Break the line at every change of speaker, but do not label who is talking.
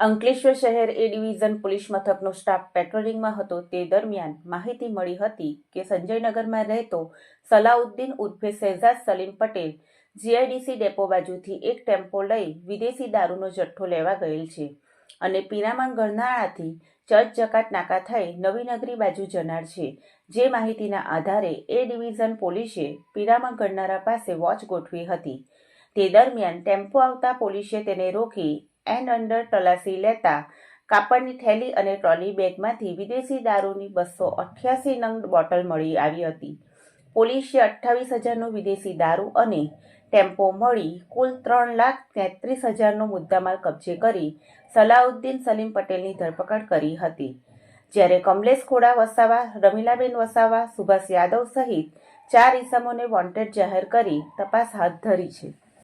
અંકલેશ્વર શહેર એ division police મથકનો staff પેટ્રોલિંગમાં હતો. તે દરમિયાન માહિતી મળી હતી કે સંજયનગરમાં રહેતો સલાઉદ્દીન ઉર્ફે શહેજાદ સલીમ પટેલ જીઆઈડીસી ડેપો બાજુથી એક ટેમ્પો લઈ વિદેશી દારૂનો જથ્થો લેવા ગયેલ છે અને પિરામણ ગરનાળાથી ચર્ચ જકાત નાકા થઈ નવીનગરી બાજુ જનાર છે. જે માહિતીના આધારે એ ડિવિઝન પોલીસે પિરામણ ગણનારા પાસે વોચ ગોઠવી હતી. તે દરમિયાન ટેમ્પો આવતા પોલીસે તેને રોકી એન્ડ અંડર તલાસી લેતા કાપડની થેલી અને ટ્રોલી બેગમાંથી વિદેશી દારૂની બસો અઠ્યાસી નંગ બોટલ મળી આવી હતી. પોલીસે અઠ્ઠાવીસ હજારનો વિદેશી દારૂ અને ટેમ્પો મળી કુલ ત્રણ લાખ તેત્રીસ હજારનો મુદ્દામાલ કબજે કરી સલાઉદ્દીન સલીમ પટેલની ધરપકડ કરી હતી. જ્યારે કમલેશ ખોડા વસાવા, રમીલાબેન વસાવા, સુભાષ યાદવ સહિત ચાર ઇસમોને વોન્ટેડ જાહેર કરી તપાસ હાથ ધરી છે.